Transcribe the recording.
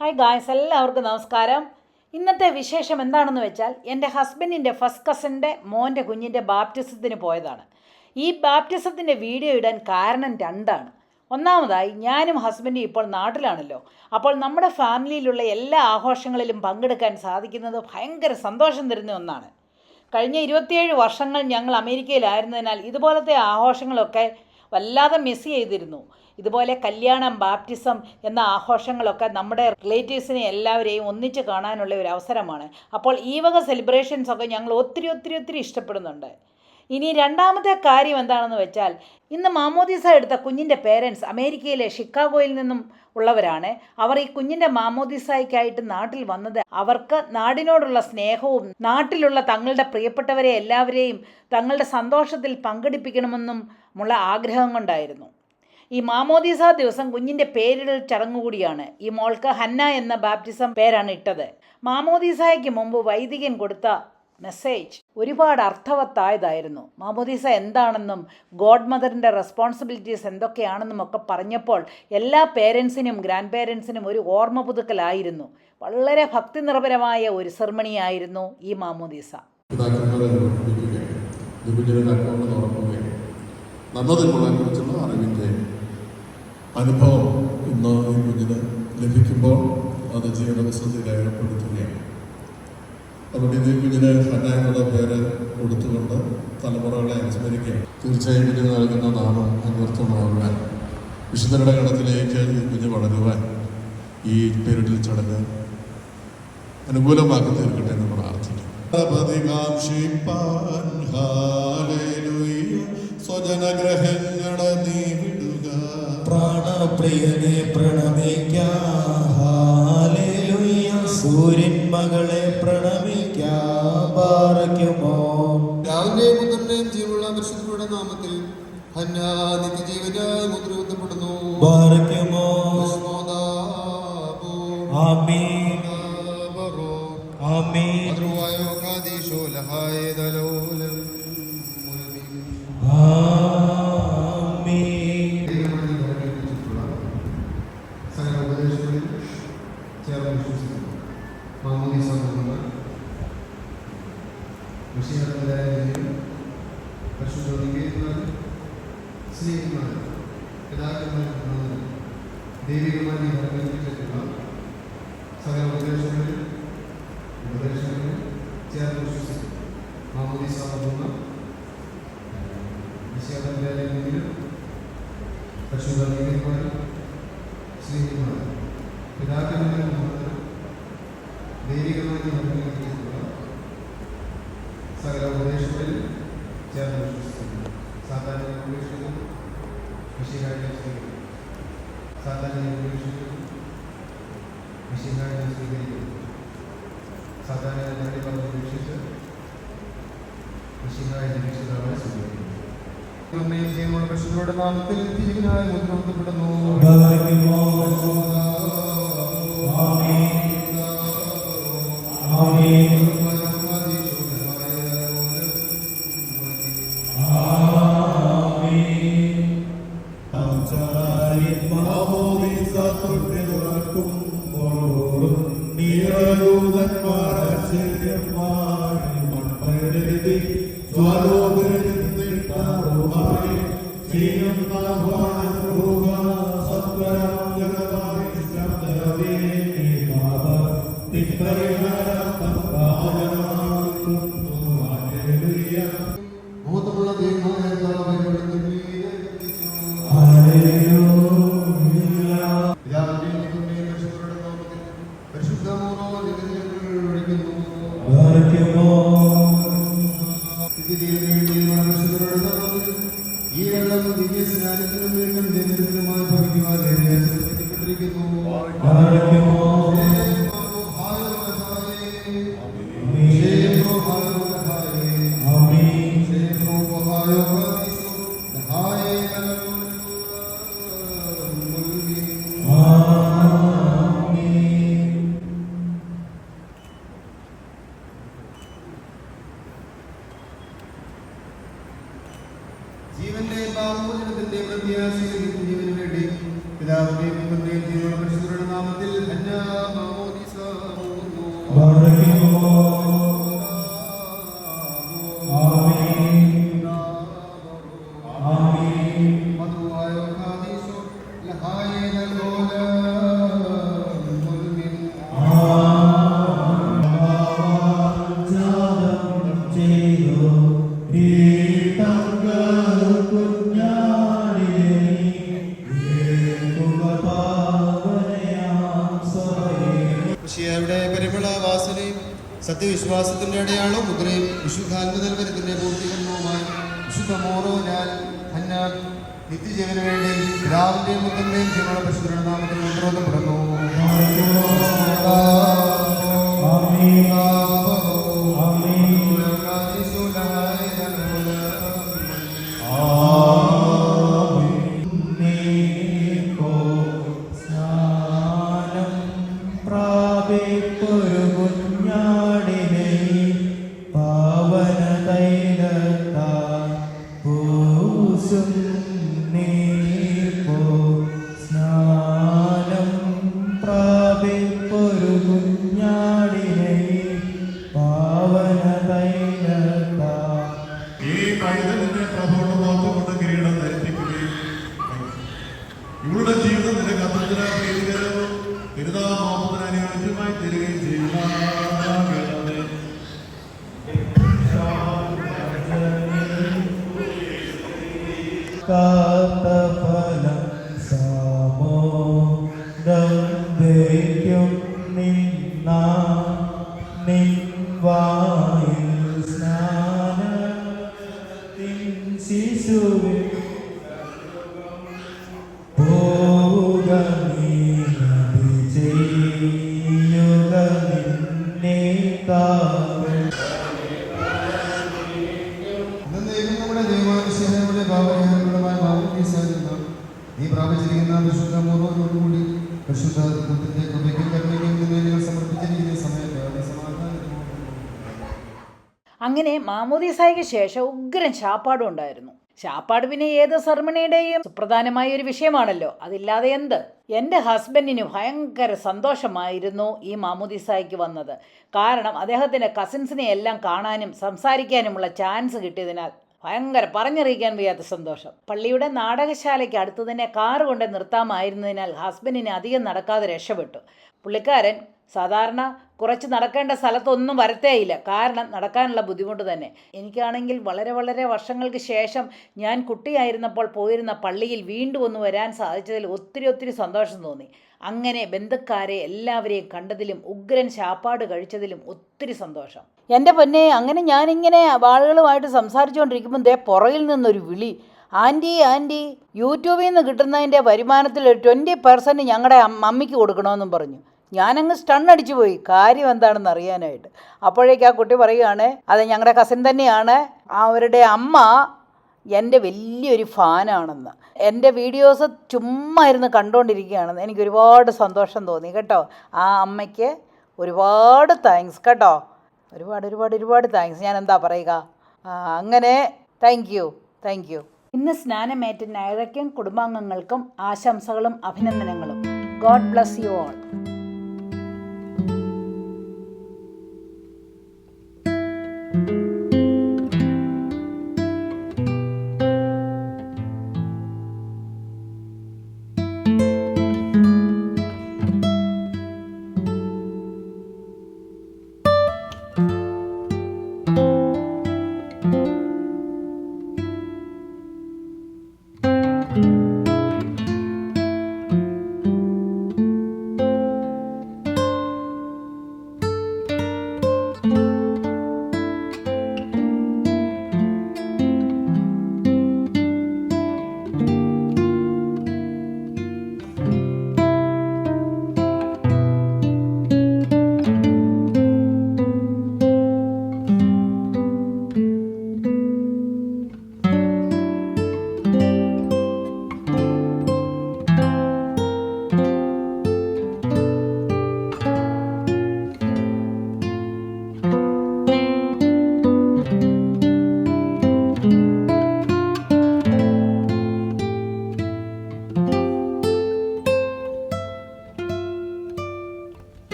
Hi guys എല്ലാവർക്കും നമസ്കാരം. ഇന്നത്തെ വിശേഷം എന്താണെന്ന് വെച്ചാൽ എന്റെ ഹസ്ബൻഡിന്റെ ഫസ്റ്റ് കസിന്റെ മോന്റെ കുഞ്ഞിന്റെ ബാപ്റ്റിസത്തിന് പോയതാണ്. ഈ ബാപ്റ്റിസത്തിന്റെ വീഡിയോ ഇടാൻ കാരണം രണ്ടാണ്. ഒന്നാമതായി ഞാനും ഹസ്ബൻഡും ഇപ്പോൾ നാട്ടിലാണല്ലോ. അപ്പോൾ നമ്മുടെ ഫാമിലിയിലുള്ള എല്ലാ ആഘോഷങ്ങളിലും പങ്കെടുക്കാൻ സാധിക്കുന്നത് ഭയങ്കര സന്തോഷം തരുന്ന ഒന്നാണ്. കഴിഞ്ഞ ഇരുപത്തിയേഴ് വർഷങ്ങൾ ഞങ്ങൾ അമേരിക്കയിലായിരുന്നതിനാൽ ഇതുപോലത്തെ ആഘോഷങ്ങളൊക്കെ വല്ലാതെ മിസ് ചെയ്തിരുന്നു. ഇതുപോലെ കല്യാണം ബാപ്റ്റിസം എന്ന ആഘോഷങ്ങളൊക്കെ നമ്മുടെ റിലേറ്റീവ്സിനെ എല്ലാവരെയും ഒന്നിച്ച് കാണാനുള്ള ഒരു അവസരമാണ്. അപ്പോൾ ഈ വക സെലിബ്രേഷൻസ് ഒക്കെ ഞങ്ങൾ ഒത്തിരി ഒത്തിരി ഒത്തിരി ഇഷ്ടപ്പെടുന്നുണ്ട്. ഇനി രണ്ടാമത്തെ കാര്യം എന്താണെന്ന് വെച്ചാൽ ഇന്ന് മാമോദീസ എടുത്ത കുഞ്ഞിന്റെ പേരൻസ് അമേരിക്കയിലെ ഷിക്കാഗോയിൽ നിന്നും ഉള്ളവരാണ്. അവർ ഈ കുഞ്ഞിന്റെ മാമോദീസായ്ക്കായിട്ട് നാട്ടിൽ വന്നത് അവർക്ക് നാടിനോടുള്ള സ്നേഹവും നാട്ടിലുള്ള തങ്ങളുടെ പ്രിയപ്പെട്ടവരെ എല്ലാവരെയും തങ്ങളുടെ സന്തോഷത്തിൽ പങ്കെടുപ്പിക്കണമെന്നും ഉള്ള ആഗ്രഹം കൊണ്ടായിരുന്നു. ഈ മാമോദീസ ദിവസം കുഞ്ഞിന്റെ പേരിടൽ ചടങ്ങുകൂടിയാണ്. ഈ മോൾക്ക് ഹന്ന എന്ന ബാപ്റ്റിസം പേരാണ് ഇട്ടത്. മാമോദീസായ്ക്ക് മുമ്പ് വൈദികൻ കൊടുത്ത മെസ്സേജ് ഒരുപാട് അർത്ഥവത്തായതായിരുന്നു. മാമോദീസ എന്താണെന്നും ഗോഡ് മദറിന്റെ റെസ്പോൺസിബിലിറ്റീസ് എന്തൊക്കെയാണെന്നും ഒക്കെ പറഞ്ഞപ്പോൾ എല്ലാ പേരൻസിനും ഗ്രാൻഡ് പേരൻസിനും ഒരു ഓർമ്മ പുതുക്കലായിരുന്നു. വളരെ ഭക്തി നിർഭരമായ ഒരു സെർമണിയായിരുന്നു ഈ മാമോദീസ. അനുഭവം ഇന്ന് ഈ കുഞ്ഞിന് ലഭിക്കുമ്പോൾ അത് ജീവിത വസ്തുത രേഖപ്പെടുത്തുകയാണ് അതുകൊണ്ട് ഇത് കുഞ്ഞിനെ ഫ്രണ്ടായിട്ടുള്ള ഹന്ന എന്നുള്ള പേര് കൊടുത്തുകൊണ്ട് തലമുറകളെ അനുസ്മരിക്കുകയാണ്. തീർച്ചയായും ഇതിന് നൽകുന്ന നാമം അന്വർത്ഥമാകുവാൻ വിശുദ്ധരുടെ കടത്തിലേക്ക് ഈ കുഞ്ഞ് വളരുവാൻ ഈ പേരിടൽ ചടങ്ങ് അനുകൂലമാക്കി തീർക്കട്ടെ എന്ന് പ്രാർത്ഥിക്കും സ്വജനഗ്രഹങ്ങളെ നീ വിടുക. പ്രാണപ്രിയനെ പ്രണമിക്കാം. മകളെ പ്രണമിക്കാറയ്ക്കുമോ രാവിലെയും പുത്രന്റെയും ജീവനുള്ള പരിശുദ്ധയുടെ നാമത്തിൽ ഹന്ന നിത്യജീവനായി മുദ്രകുത്തപ്പെടുന്നു പാറയ്ക്കുമോ ഭസ്മോദാപോ ആമീൻ. ബറോ. ആമീൻ. മധുരവായോ കാദീശോ ലഹായ ദലോലം മുലമീൻ. ആമീൻ ദൈവമായി ധരിപ്പിച്ചിട്ടുള്ള സകല ഉപദേശങ്ങളിൽ ചേർന്ന് വിശ്വസിക്കുന്നു മാമോദീസ നൽകുന്ന വിഷയത്തിന്റെ പരിശുദ്ധീകരിക്കുന്നത് സ്നേഹിക്കുന്നത് പിതാക്കന്മാർ ദൈവികമായി ധരിപ്പിച്ചിട്ടുള്ള സകല ഉപദേശങ്ങളിൽ ഉപദേശങ്ങളിൽ വിശ്വസിക്കുന്നു മാമോദീസ നൽകുന്ന വിഷയത്തിന്റെ പരിശുദ്ധീകരിക്കുവാൻ സ്നേഹിക്കുന്നത് പിതാക്കന്മാരും ദൈവികമായി നിർമ്മിച്ചിട്ടുള്ള സകല ഉപദേശങ്ങളിൽ ചേർന്ന് വിശ്വസിക്കുന്നു സാധാരണ ഉപേക്ഷിക്കുന്നു വിഷയകാര്യം സ്വീകരിക്കുന്നു സാധാരണ ഉപേക്ഷിക്കുന്നു വിഷയകാര്യം സ്വീകരിക്കുന്നു സാധാരണ എല്ലാവരും പറഞ്ഞ് ഉപേക്ഷിച്ച് വിഷയകാര്യ രക്ഷിതാവിനെ സ്വീകരിക്കുന്നു അമ്മയും ചെയ്യുമ്പോൾ പരിശുദ്ധരുടെ നാമത്തിൽ ജീവനായി മുദ്രപ്പെടുന്നു പാറയ്ക്കുമോ നീറയൂതന്മാർ ആശ്ചര്യന്മാരിൽ മൺപരതി ജ്വാലോകരിട്ടാറുമായി ചെയ്യുന്ന വാനൂക സത്വരം ജഗതായി ശബ്ദവേ നീ പാപ തിപ്പരിഹാരം പാലനാകുന്നു ഹല്ലേലൂയ ജീവന്റെ പാപമോചനത്തിന്റെ പ്രത്യാശയുടെ ജീവന് വേണ്ടി പിതാവിന്റെയും പുത്രന്റെയും വാസനയും സത്യവിശ്വാസത്തിന്റെ അടയാളവും മുദ്രയും വിശുദ്ധാത്മതൽവരത്തിന്റെ പൂർത്തീകരണവുമായി വിശുദ്ധ മോറോ ഞാൻ ഹന്നാൽ നിത്യജീവന് വേണ്ടി പിതാവിന്റെയും മുതന്റെയും ജീവനുള്ള പരിശുദ്ധ നാമത്തിൽ അനുയോജ്യമായി തരികയും ചെയ്യുന്നതാകണമേ. കാത്തഫലം സാമോദം നിന്ന നിൻവായിൽ സ്നാനത്തിൻ ശിശുവിൽ നീ പ്രാപിച്ചിരിക്കുന്ന വിശുദ്ധ മൂർവോടുകൂടി പരിശുദ്ധ നിന്നെ സമർപ്പിച്ചിരിക്കുന്ന സമയത്ത് അങ്ങനെ മാമോദീസായ്ക്ക് ശേഷം ഉഗ്രൻ ചാപ്പാടും ഉണ്ടായിരുന്നു. ചാപ്പാട് പിന്നെ ഏത് സർമണിയുടെയും സുപ്രധാനമായ ഒരു വിഷയമാണല്ലോ. അതില്ലാതെ എന്ത്? എന്റെ ഹസ്ബൻഡിന് ഭയങ്കര സന്തോഷമായിരുന്നു ഈ മാമോദീസായ്ക്ക് വന്നത്. കാരണം അദ്ദേഹത്തിന്റെ കസിൻസിനെ എല്ലാം കാണാനും സംസാരിക്കാനുമുള്ള ചാൻസ് കിട്ടിയതിനാൽ ഭയങ്കര പറഞ്ഞറിയിക്കാൻ വയ്യാത്ത സന്തോഷം. പള്ളിയുടെ നാടകശാലയ്ക്ക് അടുത്ത് തന്നെ കാർ കൊണ്ട് നിർത്താമായിരുന്നതിനാൽ ഹസ്ബൻഡിന് അധികം നടക്കാതെ രക്ഷപ്പെട്ടു. പുള്ളിക്കാരൻ സാധാരണ കുറച്ച് നടക്കേണ്ട സ്ഥലത്തൊന്നും വരത്തേയില്ല. കാരണം നടക്കാനുള്ള ബുദ്ധിമുട്ട് തന്നെ. എനിക്കാണെങ്കിൽ വളരെ വളരെ വർഷങ്ങൾക്ക് ശേഷം ഞാൻ കുട്ടിയായിരുന്നപ്പോൾ പോയിരുന്ന പള്ളിയിൽ വീണ്ടും ഒന്ന് വരാൻ സാധിച്ചതിൽ ഒത്തിരി ഒത്തിരി സന്തോഷം തോന്നി. അങ്ങനെ ബന്ധുക്കാരെ എല്ലാവരെയും കണ്ടതിലും ഉഗ്രൻ ശാപ്പാട് കഴിച്ചതിലും ഒത്തിരി സന്തോഷം. എന്റെ പൊന്നെ അങ്ങനെ ഞാനിങ്ങനെ ആളുകളുമായിട്ട് സംസാരിച്ചുകൊണ്ടിരിക്കുമ്പോൾ ദേ പുറകിൽ നിന്നൊരു വിളി. ആന്റി ആന്റി യൂട്യൂബിൽ നിന്ന് കിട്ടുന്നതിന്റെ വരുമാനത്തിൽ ഒരു ട്വന്റി പെർസെന്റ് ഞങ്ങളുടെ മമ്മിക്ക് കൊടുക്കണമെന്നും പറഞ്ഞു. ഞാനങ്ങ് സ്റ്റൺ അടിച്ചു പോയി. കാര്യം എന്താണെന്ന് അറിയാനായിട്ട്. അപ്പോഴേക്ക് ആ കുട്ടി പറയുകയാണ് അത് ഞങ്ങളുടെ കസിൻ തന്നെയാണ്. അവരുടെ അമ്മ എന്റെ വലിയൊരു ഫാനാണെന്ന്. എന്റെ വീഡിയോസ് ചുമ്മാ ഇരുന്ന് കണ്ടുകൊണ്ടിരിക്കുകയാണെന്ന് എനിക്ക് ഒരുപാട് സന്തോഷം തോന്നി. കേട്ടോ? ആ അമ്മയ്ക്ക് ഒരുപാട് താങ്ക്സ് കേട്ടോ? ഒരുപാട് ഒരുപാട് ഒരുപാട് താങ്ക്സ് ഞാൻ എന്താ പറയുക അങ്ങനെ താങ്ക് യു താങ്ക് യു ഇന്ന് സ്നാനമേറ്റ നൈറയ്ക്കും കുടുംബാംഗങ്ങൾക്കും ആശംസകളും അഭിനന്ദനങ്ങളും. God bless you all